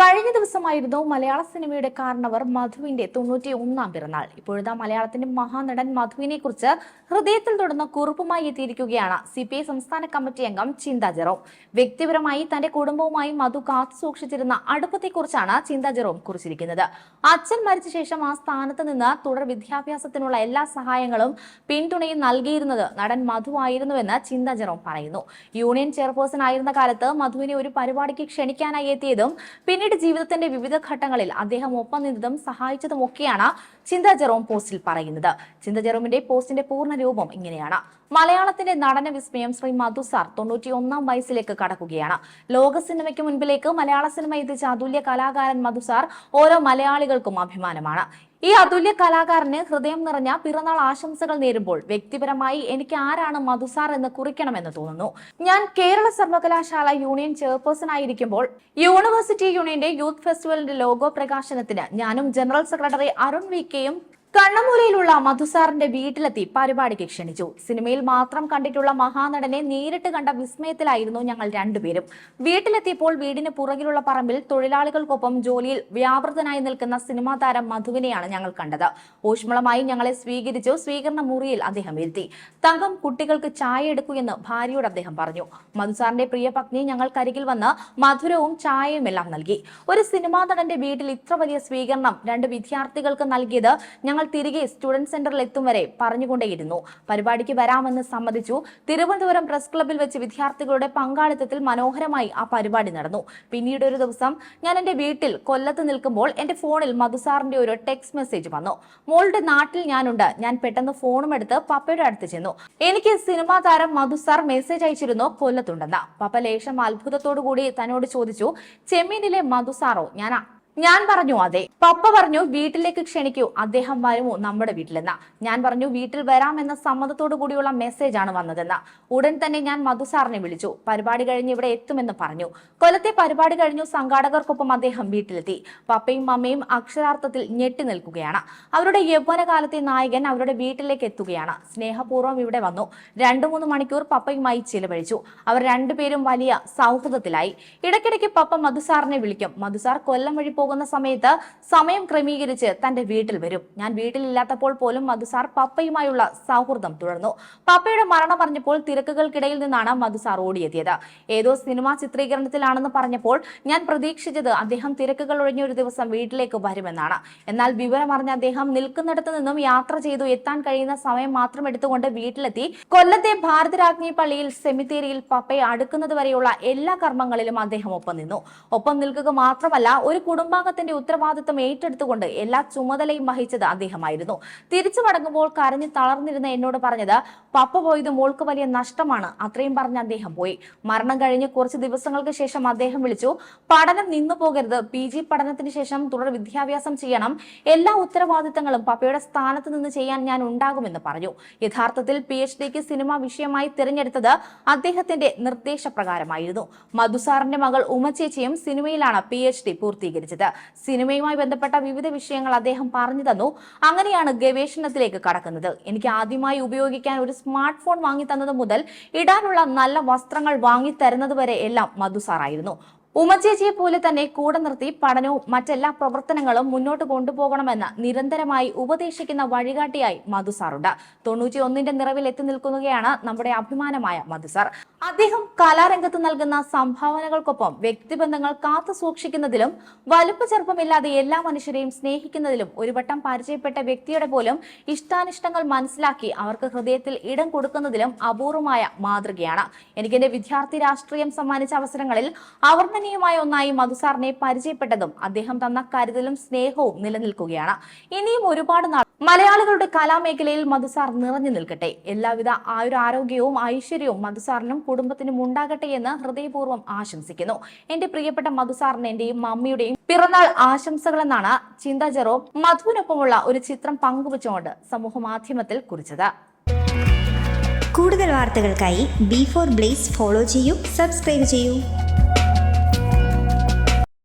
കഴിഞ്ഞ ദിവസമായിരുന്നു മലയാള സിനിമയുടെ കാരണവർ മധുവിന്റെ തൊണ്ണൂറ്റി ഒന്നാം പിറന്നാൾ. ഇപ്പോഴത്തെ മലയാളത്തിന്റെ മഹാനടൻ മധുവിനെ കുറിച്ച് ഹൃദയത്തിൽ തുടർന്ന് കുറിപ്പുമായി എത്തിയിരിക്കുകയാണ് സി പി ഐ സംസ്ഥാന കമ്മിറ്റി അംഗം ചിന്ത ജെറോം. വ്യക്തിപരമായി തന്റെ കുടുംബവുമായി മധു കാത്തു സൂക്ഷിച്ചിരുന്ന അടുപ്പത്തെക്കുറിച്ചാണ് ചിന്ത ജെറോം കുറിച്ചിരിക്കുന്നത്. അച്ഛൻ മരിച്ച ശേഷം ആ സ്ഥാനത്ത് നിന്ന് തുടർ വിദ്യാഭ്യാസത്തിനുള്ള എല്ലാ സഹായങ്ങളും പിന്തുണയും നൽകിയിരുന്നത് നടൻ മധു ആയിരുന്നുവെന്ന് ചിന്ത ജെറോം പറയുന്നു. യൂണിയൻ ചെയർപേഴ്സൺ ആയിരുന്ന കാലത്ത് മധുവിനെ ഒരു പരിപാടിക്ക് ക്ഷണിക്കാനായി എത്തിയതും പിന്നീട് ജീവിതത്തിന്റെ വിവിധ ഘട്ടങ്ങളിൽ അദ്ദേഹം ഒപ്പം നിന്നതും സഹായിച്ചതുമൊക്കെയാണ് ചിന്ത ജെറോം പോസ്റ്റിൽ പറയുന്നത്. ചിന്ത ജെറോമിന്റെ പോസ്റ്റിന്റെ പൂർണ രൂപം ഇങ്ങനെയാണ്. മലയാളത്തിന്റെ നടന വിസ്മയം ശ്രീ മധു സാർ തൊണ്ണൂറ്റി ഒന്നാം വയസ്സിലേക്ക് കടക്കുകയാണ്. ലോക സിനിമയ്ക്ക് മുൻപിലേക്ക് മലയാള സിനിമ എത്തിച്ച അതുല്യ കലാകാരൻ മധു സാർ ഓരോ മലയാളികൾക്കും അഭിമാനമാണ്. ഈ അതുല്യ കലാകാരന് ഹൃദയം നിറഞ്ഞ പിറന്നാൾ ആശംസകൾ നേരുമ്പോൾ വ്യക്തിപരമായി എനിക്ക് ആരാണ് മധുസാർ എന്ന് കുറിക്കണമെന്ന് തോന്നുന്നു. ഞാൻ കേരള സർവകലാശാല യൂണിയൻ ചെയർപേഴ്സൺ ആയിരിക്കുമ്പോൾ യൂണിവേഴ്സിറ്റി യൂണിയന്റെ യൂത്ത് ഫെസ്റ്റിവലിന്റെ ലോഗോ പ്രകാശനത്തിന് ഞാനും ജനറൽ സെക്രട്ടറി അരുൺ വി കെയും കണ്ണമൂലയിലുള്ള മധുസാറിന്റെ വീട്ടിലെത്തി പരിപാടിക്ക് ക്ഷണിച്ചു. സിനിമയിൽ മാത്രം കണ്ടിട്ടുള്ള മഹാനടനെ നേരിട്ട് കണ്ട വിസ്മയത്തിലായിരുന്നു ഞങ്ങൾ രണ്ടുപേരും. വീട്ടിലെത്തിയപ്പോൾ വീടിന് പുറകിലുള്ള പറമ്പിൽ തൊഴിലാളികൾക്കൊപ്പം ജോലിയിൽ വ്യാപൃതനായി നിൽക്കുന്ന സിനിമാ താരം മധുവിനെയാണ് ഞങ്ങൾ കണ്ടത്. ഊഷ്മളമായി ഞങ്ങളെ സ്വീകരിച്ചു സ്വീകരണ മുറിയിൽ അദ്ദേഹം ഇരുത്തി തങ്കം കുട്ടികൾക്ക് ചായ എടുക്കൂ എന്ന് ഭാര്യയോട് അദ്ദേഹം പറഞ്ഞു. മധുസാറിന്റെ പ്രിയ പത്നി ഞങ്ങൾക്കരികിൽ വന്ന് മധുരവും ചായയും എല്ലാം നൽകി. ഒരു സിനിമാ നടന്റെ വീട്ടിൽ ഇത്ര വലിയ സ്വീകരണം രണ്ട് വിദ്യാർത്ഥികൾക്ക് നൽകിയത് ഞങ്ങൾ തിരികെ സ്റ്റുഡന്റ് സെന്ററിൽ എത്തും വരെ പറഞ്ഞുകൊണ്ടേയിരുന്നു. പരിപാടിക്ക് വരാമെന്ന് സമ്മതിച്ചു. തിരുവനന്തപുരം പ്രസ് ക്ലബ്ബിൽ വെച്ച് വിദ്യാർത്ഥികളുടെ പങ്കാളിത്തത്തിൽ മനോഹരമായി ആ പരിപാടി നടന്നു. പിന്നീട് ഒരു ദിവസം ഞാൻ എന്റെ വീട്ടിൽ കൊല്ലത്ത് നിൽക്കുമ്പോൾ എന്റെ ഫോണിൽ മധുസാറിന്റെ ഒരു ടെക്സ്റ്റ് മെസ്സേജ് വന്നു. മോളുടെ നാട്ടിൽ ഞാനുണ്ട്. ഞാൻ പെട്ടെന്ന് ഫോണും എടുത്ത് പപ്പയുടെ അടുത്ത് ചെന്നു. എനിക്ക് സിനിമാ താരം മധുസാർ മെസ്സേജ് അയച്ചിരുന്നു. കൊല്ലത്തുണ്ടെന്ന്. പപ്പ ലേശം അത്ഭുതത്തോടു കൂടി തന്നോട് ചോദിച്ചു ചെമ്മീനിലെ മധുസാറോ? ഞാൻ ഞാൻ പറഞ്ഞു അതെ. പപ്പ പറഞ്ഞു വീട്ടിലേക്ക് ക്ഷണിക്കൂ. അദ്ദേഹം വരുമോ? നമ്മുടെ വീട്ടിലെന്ന. ഞാൻ പറഞ്ഞു വീട്ടിൽ വരാമെന്ന സമ്മതത്തോടു കൂടിയുള്ള മെസ്സേജ് ആണ് വന്നതെന്ന. ഉടൻ തന്നെ ഞാൻ മധു സാറിനെ വിളിച്ചു. പരിപാടി കഴിഞ്ഞ് ഇവിടെ എത്തുമെന്ന് പറഞ്ഞു. കൊല്ലത്തെ പരിപാടി കഴിഞ്ഞു സംഘാടകർക്കൊപ്പം അദ്ദേഹം വീട്ടിലെത്തി. പപ്പയും മമ്മയും അക്ഷരാർത്ഥത്തിൽ ഞെട്ടി നിൽക്കുകയാണ്. അവരുടെ യൗവനകാലത്തെ നായകൻ അവരുടെ വീട്ടിലേക്ക് എത്തുകയാണ്. സ്നേഹപൂർവം ഇവിടെ വന്നു. രണ്ടു മൂന്ന് മണിക്കൂർ പപ്പയുമായി ചിലവഴിച്ചു. അവർ രണ്ടുപേരും വലിയ സൗഹൃദത്തിലായി. ഇടയ്ക്കിടയ്ക്ക് പപ്പ മധുസാറിനെ വിളിക്കും. മധുസാർ കൊല്ലം വഴി പോകുന്ന സമയത്ത് സമയം ക്രമീകരിച്ച് തന്റെ വീട്ടിൽ വരും. ഞാൻ വീട്ടിലില്ലാത്തപ്പോൾ പോലും മധുസാർ പപ്പയുമായുള്ള സൗഹൃദം തുടർന്നു. പപ്പയുടെ മരണം പറഞ്ഞപ്പോൾ തിരക്കുകൾക്കിടയിൽ നിന്നാണ് മധുസാർ ഓടിയെത്തിയത്. ഏതോ സിനിമാ ചിത്രീകരണത്തിലാണെന്ന് പറഞ്ഞപ്പോൾ ഞാൻ പ്രതീക്ഷിച്ചത് അദ്ദേഹം തിരക്കുകൾ ഒഴിഞ്ഞ ഒരു ദിവസം വീട്ടിലേക്ക് വരുമെന്നാണ്. എന്നാൽ വിവരമറിഞ്ഞ അദ്ദേഹം നിൽക്കുന്നിടത്ത് നിന്നും യാത്ര ചെയ്തു എത്താൻ കഴിയുന്ന സമയം മാത്രം എടുത്തുകൊണ്ട് വീട്ടിലെത്തി. കൊല്ലത്തെ ഭാരതരാജ്ഞി പള്ളിയിൽ സെമിത്തേരിയിൽ പപ്പയെ അടുക്കുന്നത് വരെയുള്ള എല്ലാ കർമ്മങ്ങളിലും അദ്ദേഹം ഒപ്പം നിന്നു. ഒപ്പം നിൽക്കുക മാത്രമല്ല ഒരു കുടുംബാംഗത്തിന്റെ ഉത്തരവാദിത്വം ഏറ്റെടുത്തുകൊണ്ട് എല്ലാ ചുമതലയും വഹിച്ചത് അദ്ദേഹമായിരുന്നു. തിരിച്ചു മടങ്ങുമ്പോൾ കരഞ്ഞു തളർന്നിരുന്ന എന്നോട് പറഞ്ഞത് പപ്പ പോയത് മോൾക്ക് വലിയ നഷ്ടമാണ് അത്രയും പറഞ്ഞ് അദ്ദേഹം പോയി. മരണം കഴിഞ്ഞ് കുറച്ച് ദിവസങ്ങൾക്ക് ശേഷം അദ്ദേഹം വിളിച്ചു പഠനം നിന്നു പോകരുത് പി ജി പഠനത്തിന് ശേഷം തുടർ വിദ്യാഭ്യാസം ചെയ്യണം. എല്ലാ ഉത്തരവാദിത്തങ്ങളും പപ്പയുടെ സ്ഥാനത്ത് നിന്ന് ചെയ്യാൻ ഞാൻ ഉണ്ടാകുമെന്ന് പറഞ്ഞു. യഥാർത്ഥത്തിൽ പി എച്ച് ഡിക്ക് സിനിമ വിഷയമായി തിരഞ്ഞെടുത്തത് അദ്ദേഹത്തിന്റെ നിർദ്ദേശപ്രകാരമായിരുന്നു. മധുസാറിന്റെ മകൾ ഉമച്ചേച്ചിയും സിനിമയിലാണ് പി എച്ച് ഡി പൂർത്തീകരിച്ചത്. സിനിമയുമായി ബന്ധപ്പെട്ട വിവിധ വിഷയങ്ങൾ അദ്ദേഹം പറഞ്ഞു തന്നു. അങ്ങനെയാണ് ഗവേഷണത്തിലേക്ക് കടക്കുന്നത്. എനിക്ക് ആദ്യമായി ഉപയോഗിക്കാൻ ഒരു സ്മാർട്ട് ഫോൺ വാങ്ങി തന്നത് മുതൽ ഇടാനുള്ള നല്ല വസ്ത്രങ്ങൾ വാങ്ങി തരുന്നത് വരെ എല്ലാം മധുസാറായിരുന്നു ഉമചേച്ചിയെ പോലെ തന്നെ കൂടെ നിർത്തി പഠനവും മറ്റെല്ലാ പ്രവർത്തനങ്ങളും മുന്നോട്ട് കൊണ്ടുപോകണമെന്ന് നിരന്തരമായി ഉപദേശിക്കുന്ന വഴികാട്ടിയായി മധുസാറുണ്ട് തൊണ്ണൂറ്റി ഒന്നിന്റെ നിറവിൽ എത്തി നിൽക്കുകയാണ് നമ്മുടെ അഭിമാനമായ മധുസാർ അദ്ദേഹം കലാരംഗത്ത് നൽകുന്ന സംഭാവനകൾക്കൊപ്പം വ്യക്തിബന്ധങ്ങൾ കാത്തു സൂക്ഷിക്കുന്നതിലും വലുപ്പ ചെറുപ്പമില്ലാതെ എല്ലാ മനുഷ്യരെയും സ്നേഹിക്കുന്നതിലും ഒരു വട്ടം പരിചയപ്പെട്ട വ്യക്തിയുടെ പോലും ഇഷ്ടാനിഷ്ടങ്ങൾ മനസ്സിലാക്കി അവർക്ക് ഹൃദയത്തിൽ ഇടം കൊടുക്കുന്നതിലും അപൂർവമായ മാതൃകയാണ്. എനിക്ക് എന്റെ വിദ്യാർത്ഥി രാഷ്ട്രീയം സമ്മാനിച്ച അവസരങ്ങളിൽ അവർണനീയമായ ഒന്നായി മധുസാറിനെ പരിചയപ്പെട്ടതും അദ്ദേഹം തന്ന കരുതലും സ്നേഹവും നിലനിൽക്കുകയാണ്. ഇനിയും ഒരുപാട് നാൾ മലയാളികളുടെ കലാമേഖലയിൽ മധുസാർ നിറഞ്ഞു നിൽക്കട്ടെ. എല്ലാവിധ ആയുരാരോഗ്യവും ഐശ്വര്യവും മധുസാറിനും കുടുംബത്തിനും ഉണ്ടാകട്ടെ എന്ന് ഹൃദയപൂർവം ആശംസിക്കുന്നു. എന്റെ പ്രിയപ്പെട്ട മധുസാറിന് എന്റെയും മമ്മിയുടെയും പിറന്നാൾ ആശംസകളെന്നാണ് ചിന്ത ജെറോ മധുവിനൊപ്പമുള്ള ഒരു ചിത്രം പങ്കുവച്ചുകൊണ്ട് സമൂഹ മാധ്യമത്തിൽ കുറിച്ചത്. കൂടുതൽ വാർത്തകൾക്കായി ബി ഫോർ ബ്ലേസ് ഫോളോ ചെയ്യൂ സബ്സ്ക്രൈബ് ചെയ്യൂ.